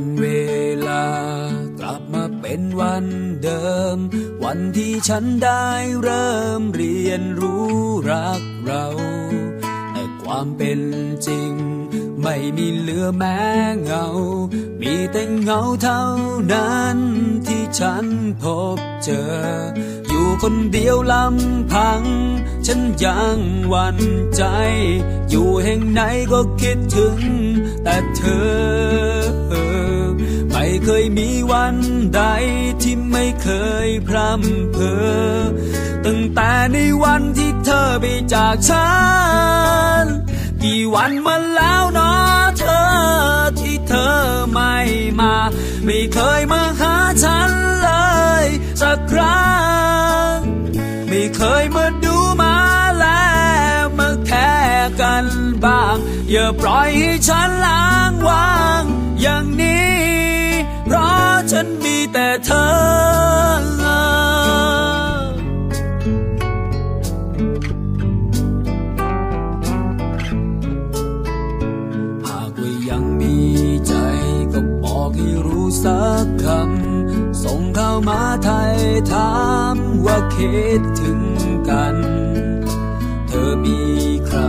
อนเวลากลับมาเป็นวันเดิม วันที่ฉันได้เริ่มเรียนรู้รักเราแต่ความเป็นจริง ไม่มีเหลือแม้เงา มีแต่เงาเท่านั้นที่ฉันพบเจอ อยู่คนเดียวลำพัง ฉันยังวันใจ อยู่แห่งไหนก็คิดถึง แต่เธอ เคยมีวันใดที่ไม่เคยพร่ำเพอตั้งแต่ในวันที่เธอไปจากฉัน กี่วันมาแล้วเนาะเธอที่เธอไม่มา ไม่เคยมาหาฉันเลยสักครั้ง ไม่เคยมาดูมาแลมาแค่กันบ้าง อย่าปล่อยให้ฉันล้างวางอย่างนี้ ฉันมีแต่เธอ หากว่ายังมีใจก็บอกให้รู้สักคำ ส่งเข้ามาไทยถามว่าคิดถึงกัน เธอมีใคร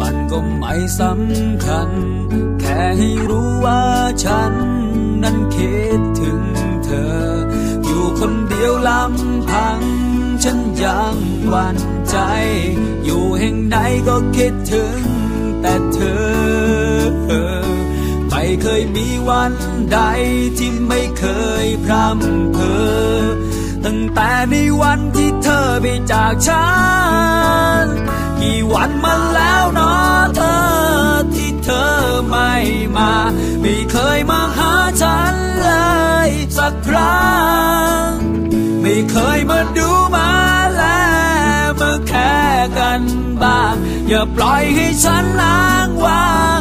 มันก็ไม่สำคัญ แค่ให้รู้ว่าฉัน นั้นคิดถึงเธอ อยู่คนเดียวลำพัง ฉันยังหวั่นใจ อยู่แห่งไหนก็คิดถึงแต่เธอ ไม่เคยมีวันใดที่ไม่เคยพร่ำเพอตั้งแต่ในวันที่เธอไปจากฉัน กี่วันมาแล้วเนาะเธอที่เธอไม่มา ไม่เคยมาหา สักครั้ง ไม่เคยมาดูมาแลมาแค่กันบ้าง อย่าปล่อยให้ฉันล้างวาง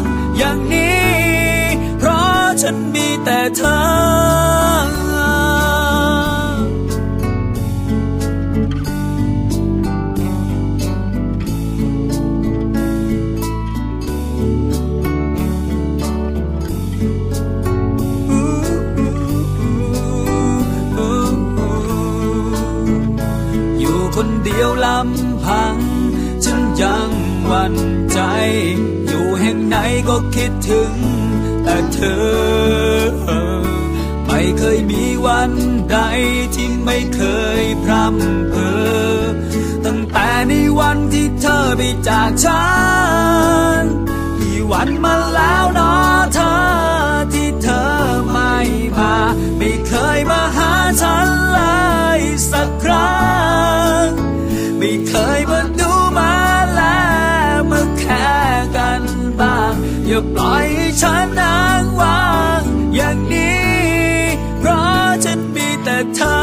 คนเดียวลำพัง ฉันยังหวั่นใจ อยู่แห่งไหนก็คิดถึง แต่เธอ ไม่เคยมีวันใดที่ไม่เคยพร่ำเพอตั้งแต่ในวันที่เธอไปจากฉันกี่วันมาแล้ว อย่าปล่อยให้ฉันนางวาง อย่างนี้ เพราะฉันมีแต่เธอ